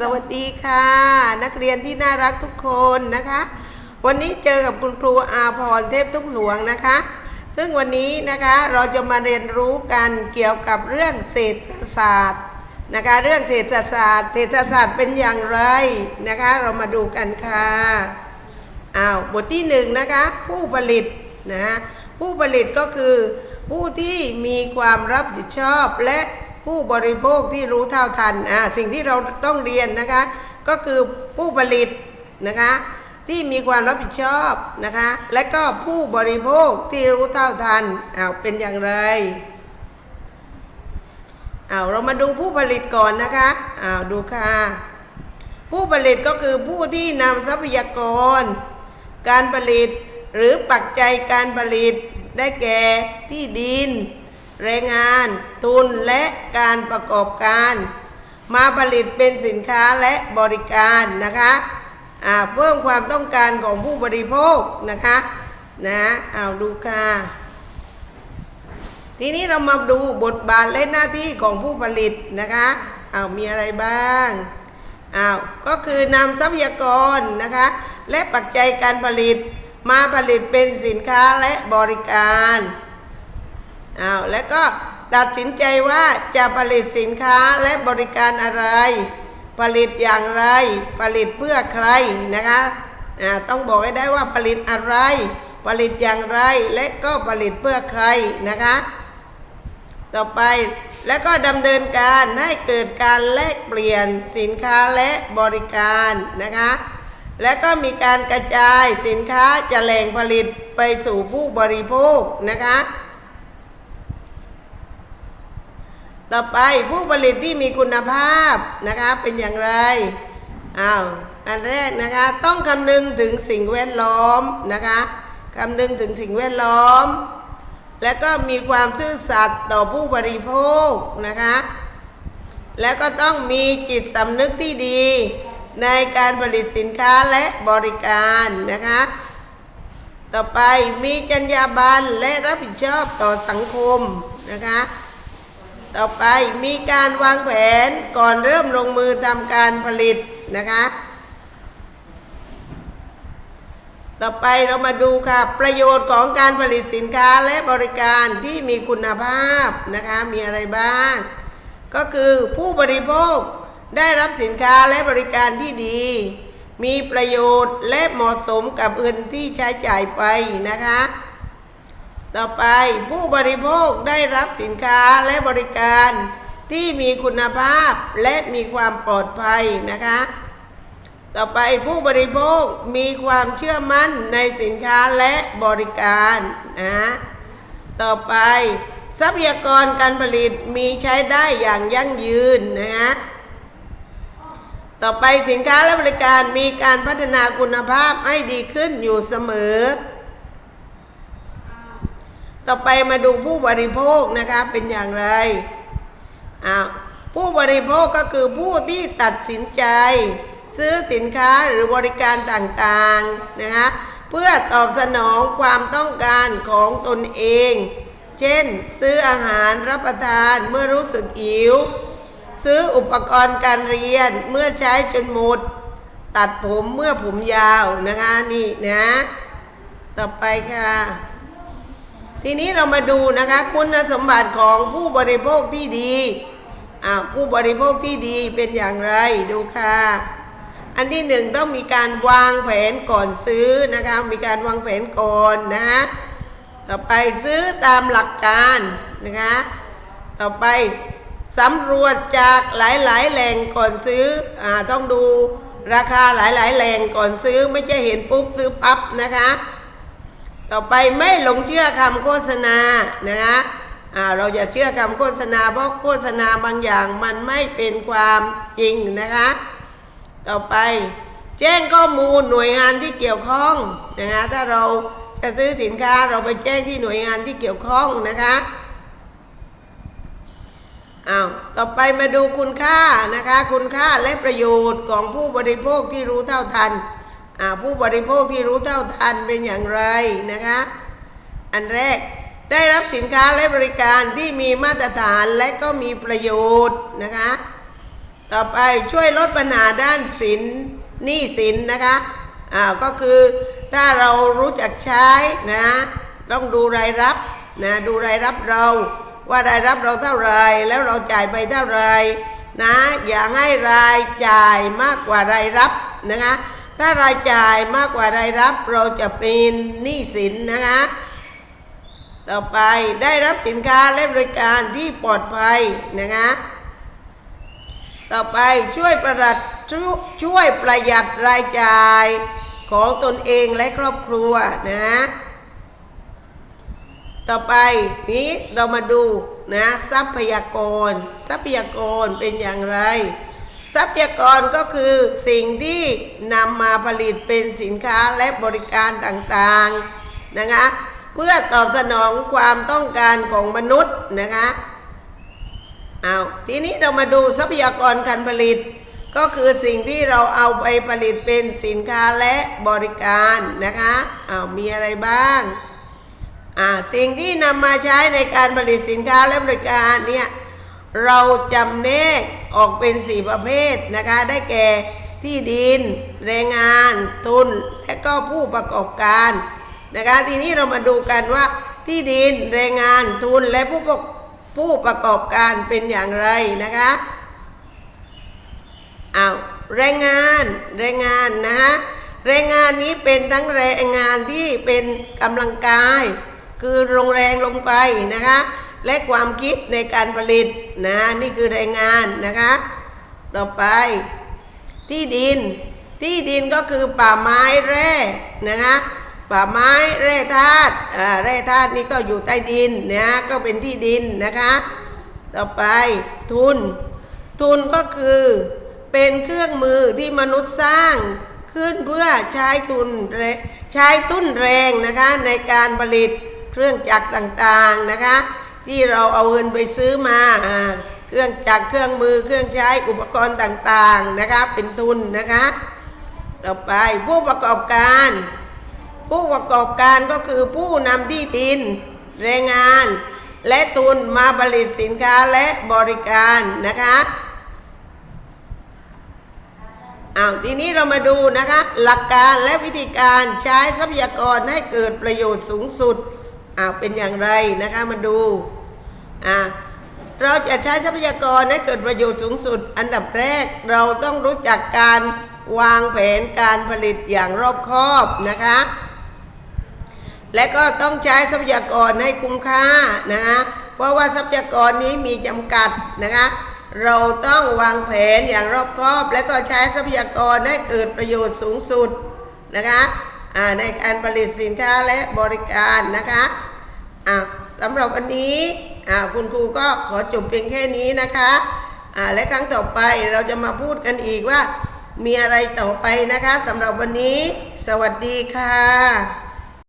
สวัสดีค่ะ นักเรียนที่น่ารักทุกคนนะคะ วันนี้เจอกับคุณครูอาพรเทพทุกหลวงนะคะ ซึ่งวันนี้นะคะเราจะมาเรียนรู้กันเกี่ยวกับเรื่องเศรษฐศาสตร์นะคะเรื่องเศรษฐศาสตร์เศรษฐศาสตร์เป็นอย่างไรนะคะ เรามาดูกันค่ะอ้าวบทที่หนึ่งนะคะ ผู้ผลิตนะผู้ผลิตก็คือผู้ที่มีความรับผิดชอบและ ผู้บริโภคที่รู้เท่าทันอ่าสิ่งที่เราต้องเรียนนะคะ ก็คือผู้ผลิตนะคะที่มีความรับผิดชอบนะคะ และก็ผู้บริโภคที่รู้เท่าทันอ้าวเป็นอย่างไรอ้าวเรามาดูผู้ผลิตก่อนนะคะอ้าวดูค่ะ ผู้ผลิตก็คือผู้ที่นำทรัพยากร การผลิตหรือปัจจัยการผลิตได้แก่ที่ดิน แรงงาน ทุนและการประกอบการ มาผลิตเป็นสินค้าและบริการนะคะเพิ่มความต้องการของผู้บริโภคนะคะนะเอาดูค่ะทีนี้เรามาดูบทบาทและหน้าที่ของผู้ผลิตนะคะเอามีอะไรบ้างอ้าวก็คือนำทรัพยากรนะคะและปัจจัยการผลิตมาผลิตเป็นสินค้าและบริการ อ้าวแล้วก็ตัดสินใจว่าจะผลิตสินค้าและบริการอะไร ผลิตอย่างไร ผลิตเพื่อใครนะคะอ่าต้องบอกให้ได้ว่าผลิตอะไร ผลิตอย่างไรและก็ผลิตเพื่อใครนะคะ ต่อไปแล้วก็ดำเนินการให้เกิดการแลกเปลี่ยนสินค้าและบริการนะคะ และก็มีการกระจายสินค้าจากแหล่งผลิตไปสู่ผู้บริโภคนะคะ ต่อไปผู้ผลิตที่มีคุณภาพนะคะเป็นอย่างไรอ้าวอันแรกนะคะต้องคำนึงถึงสิ่งแวดล้อมนะคะคำนึงถึงสิ่งแวดล้อม และก็มีความซื่อสัตย์ต่อผู้บริโภคนะคะแล้วก็ต้องมีจิตสำนึกที่ดี ในการผลิตสินค้าและบริการนะคะต่อไปมีจรรยาบรรณและรับผิดชอบต่อสังคมนะคะ ต่อไปมีการวางแผนก่อนเริ่มลงมือทำการผลิตนะคะ ต่อไปเรามาดูค่ะ ประโยชน์ของการผลิตสินค้าและบริการที่มีคุณภาพนะคะ มีอะไรบ้าง ก็คือผู้บริโภคได้รับสินค้าและบริการที่ดี มีประโยชน์และเหมาะสมกับเงินที่ใช้จ่ายไปนะคะ ต่อไปผู้บริโภคได้รับสินค้าและบริการที่มีคุณภาพและมีความปลอดภัยนะคะ ต่อไปผู้บริโภคมีความเชื่อมั่นในสินค้าและบริการนะต่อไปทรัพยากรการผลิตมีใช้ได้อย่างยั่งยืนนะฮะต่อไปสินค้าและบริการมีการพัฒนาคุณภาพให้ดีขึ้นอยู่เสมอ ต่อไปมาดูผู้บริโภคนะคะเป็นอย่างไรอ้าวผู้บริโภคก็คือผู้ที่ตัดสินใจ ซื้อสินค้าหรือบริการต่างๆนะคะเพื่อตอบสนองความต้องการของตนเอง เช่น ซื้ออาหารรับประทานเมื่อรู้สึกหิว ซื้ออุปกรณ์การเรียนเมื่อใช้จนหมด ตัดผมเมื่อผมยาวนะคะนี่นะ ต่อไปค่ะ ทีนี้เรามาดูนะคะคุณสมบัติของผู้บริโภคที่ดีอ้าวผู้บริโภคที่ดีเป็นอย่างไรดูค่ะ อันที่หนึ่งต้องมีการวางแผนก่อนซื้อนะคะมีการวางแผนก่อนนะต่อไปซื้อตามหลักการนะคะต่อไปสำรวจจากหลายๆ แหล่งก่อนซื้ออ่าต้องดูราคาหลายๆ แหล่งก่อนซื้อไม่ใช่เห็นปุ๊บซื้อปั๊บนะคะ ต่อไปไม่หลงเชื่อคำโฆษณานะคะเราอย่าเชื่อคำโฆษณาเพราะโฆษณาบางอย่างมันไม่เป็นความจริงนะคะ ต่อไปแจ้งข้อมูลหน่วยงานที่เกี่ยวข้องนะคะถ้าเราจะซื้อสินค้าเราไปแจ้งที่หน่วยงานที่เกี่ยวข้องนะคะอ้าวต่อไปมาดูคุณค่านะคะ คุณค่าและประโยชน์ของผู้บริโภคที่รู้เท่าทัน ผู้บริโภคที่รู้เท่าทันเป็นอย่างไรนะคะ อันแรกได้รับสินค้าและบริการที่มีมาตรฐานและก็มีประโยชน์นะคะ ต่อไปช่วยลดปัญหาด้านสินหนี้สินนะคะอ่าก็คือถ้าเรารู้จักใช้นะต้องดูรายรับนะดูรายรับเราว่ารายรับเราเท่าไรแล้วเราจ่ายไปเท่าไรนะอย่าให้รายจ่ายมากกว่ารายรับนะคะ ถ้ารายจ่ายมากกว่ารายรับเราจะเป็นหนี้สินนะคะ ต่อไปได้รับสินค้าและบริการที่ปลอดภัยนะคะ ต่อไปช่วยประหยัดช่วยประหยัดรายจ่ายของตนเองและครอบครัวนะ ต่อไปนี้เรามาดูนะทรัพยากร ทรัพยากรเป็นอย่างไร ทรัพยากรก็คือสิ่งที่นำมาผลิตเป็นสินค้าและบริการต่างๆนะคะเพื่อตอบสนองความต้องการของมนุษย์นะคะเอาทีนี้เรามาดูทรัพยากรการผลิต ก็คือสิ่งที่เราเอาไปผลิตเป็นสินค้าและบริการนะคะเอามีอะไรบ้างอ่าสิ่งที่นำมาใช้ในการผลิตสินค้าและบริการเนี่ยเราจำแนก ออกเป็นสี่ประเภทนะคะ ได้แก่ที่ดิน แรงงาน ทุน และก็ผู้ประกอบการนะคะ ทีนี้เรามาดูกันว่าที่ดิน แรงงาน ทุน และผู้ประผู้ประกอบการเป็นอย่างไรนะคะอ้าวแรงงาน แรงงานนะคะแรงงานนี้เป็นทั้งแรงงานที่เป็นกำลังกาย คือลงแรงลงไปนะคะ และความคิดในการผลิตนะนี่คือแรงงานนะคะ ต่อไปที่ดินที่ดินก็คือป่าไม้แร่นะคะป่าไม้แร่ธาตุแร่ธาตุนี่ก็อยู่ใต้ดินนะก็เป็นที่ดินนะคะ ต่อไปทุน ทุนก็คือเป็นเครื่องมือที่มนุษย์สร้างขึ้นเพื่อใช้ทุนใช้ทุนแรงนะคะในการผลิตเครื่องจักรต่างๆนะคะ ที่เราเอาเงินไปซื้อมาเครื่องจักรเครื่องมือเครื่องใช้อุปกรณ์ต่างๆนะคะเป็นทุนนะคะ ต่อไปผู้ประกอบการ ผู้ประกอบการก็คือผู้นำที่ดินแรงงาน และทุนมาผลิตสินค้าและบริการนะคะอ้าวทีนี้เรามาดูนะคะ หลักการและวิธีการใช้ทรัพยากรให้เกิดประโยชน์สูงสุด อ้าวเป็นอย่างไรนะคะมาดูอ่าเราจะใช้ทรัพยากรให้เกิดประโยชน์สูงสุด อันดับแรกเราต้องรู้จักการวางแผนการผลิตอย่างรอบคอบนะคะ และก็ต้องใช้ทรัพยากรให้คุ้มค่านะคะเพราะว่าทรัพยากรนี้มีจำกัดนะคะ เราต้องวางแผนอย่างรอบคอบ และก็ใช้ทรัพยากรให้เกิดประโยชน์สูงสุดนะคะ ในการผลิตสินค้าและบริการนะคะสำหรับวันนี้คุณครูก็ขอจบเพียงแค่นี้นะคะและครั้งต่อไปเราจะมาพูดกันอีกว่ามีอะไรต่อไปนะคะสำหรับวันนี้ สวัสดีค่ะ